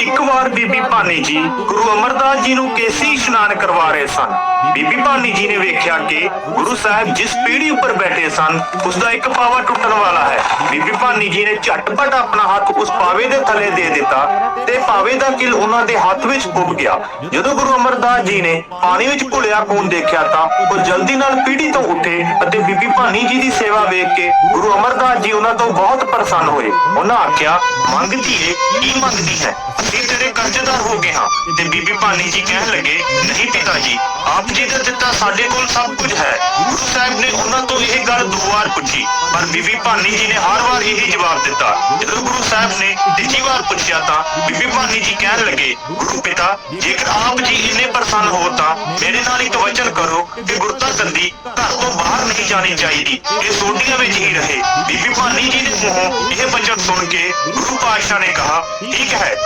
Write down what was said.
ਇੱਕ ਵਾਰ ਬੀਬੀ ਭਾਨੀ ਜੀ ਗੁਰੂ ਅਮਰਦਾਸ ਜੀ ਨੂੰ ਕੇਸੀ ਇਸ਼ਨਾਨ ਕਰਵਾ ਰਹੇ ਸਨ। ਬੀਬੀ ਭਾਨੀ ਜੀ ਨੇ ਵੇਖਿਆ ਕਿ ਗੁਰੂ ਸਾਹਿਬ ਜਿਸ ਪੀੜੀ ਉੱਪਰ ਬੈਠੇ ਸਨ ਉਸ ਦਾ ਇੱਕ ਪਾਵਾ ਟੁੱਟਣ ਵਾਲਾ ਹੈ। ਬੀਬੀ ਭਾਨੀ ਜੀ ਨੇ ਝਟਪਟ ਆਪਣਾ ਹੱਥ ਉਸ ਪਾਵੇ ਦੇ ਥੱਲੇ ਦੇ ਦਿੱਤਾ ਤੇ ਪਾਵੇ ਦਾ ਕਿਲ ਉਹਨਾਂ ਦੇ ਹੱਥ ਵਿੱਚ ਪੁੱਜ ਗਿਆ। ਜਦੋਂ ਗੁਰੂ ਅਮਰਦਾਸ ਜੀ ਨੇ ਪਾਣੀ ਵਿੱਚ ਘੁਲਿਆ ਖੂਨ ਦੇਖਿਆ ਤਾਂ ਉਹ ਜਲਦੀ ਨਾਲ ਪੀੜੀ ਤੋਂ ਉੱਠੇ ਅਤੇ ਬੀਬੀ ਭਾਨੀ ਜੀ ਦੀ ਸੇਵਾ ਵੇਖ ਕੇ ਗੁਰੂ ਅਮਰਦਾਸ ਜੀ ਉਹਨਾਂ ਤੋਂ ਬਹੁਤ ਪ੍ਰਸੰਨ ਹੋਏ। ਉਹਨਾਂ ਆਖਿਆ ਮੰਗਦੀ ਏ ਕੀ ਮੰਗਦੀ ਹੈ? ਅਸੀਂ ਤੇਰੇ ਕਰਜ਼ੇਦਾਰ ਹੋ ਗਏ ਹਾਂ। ਤੇ ਬੀਬੀ ਭਾਨੀ ਜੀ ਕਹਿਣ ਲੱਗੇ, ਨਹੀਂ ਪਿਤਾ ਜੀ ਆਪ ਜੀ ਦਾ ਦਿੱਤਾ ਸਾਡੇ ਕੋਲ ਸਭ ਕੁਝ ਹੈ। ਗੁਰੂ ਸਾਹਿਬ ਨੇ ਉਹਨਾਂ ਤੋਂ ਇਹ ਗੱਲ ਦੋ ਵਾਰ ਪੁੱਛੀ, ਪਰ ਬੀਬੀ ਭਾਨੀ ਜੀ ਨੇ ਹਰ ਵਾਰ ਇਹੀ ਜਵਾਬ ਦਿੱਤਾ। ਜਦੋਂ ਗੁਰੂ ਸਾਹਿਬ ਨੇ ਤੀਜੀ ਵਾਰ ਪੁੱਛਿਆ ਤਾਂ ਬੀਬੀ ਭਾਨੀ ਜੀ ਕਹਿਣ ਲੱਗੇ, ਗੁਰੂ ਪਿਤਾ, ਜੇਕਰ ਆਪ ਜੀ ਇੰਨੇ ਪ੍ਰਸੰਨ ਹੋ ਤਾਂ ਮੇਰੇ ਨਾਲ ਇੱਕ ਵਚਨ ਕਰੋ ਕਿ ਗੁਰਤਾ ਕੰਦੀ ਘਰ ਤੋਂ ਬਾਹਰ ਨਹੀਂ ਜਾਣੀ ਚਾਹੀਦੀ। ਇਹ ਸੋਢੀਆਂ ਵਿੱਚ ਹੀ ਰਹੇ। ਬੀਬੀ ਭਾਨੀ ਜੀ ਦੇ ਮੂੰਹੋਂ ਇਹ ਵਚਨ ਸੁਣ ਕੇ ਗੁਰੂ ਪਾਤਸ਼ਾਹ ਨੇ ਕਹਾ, ਠੀਕ ਹੈ।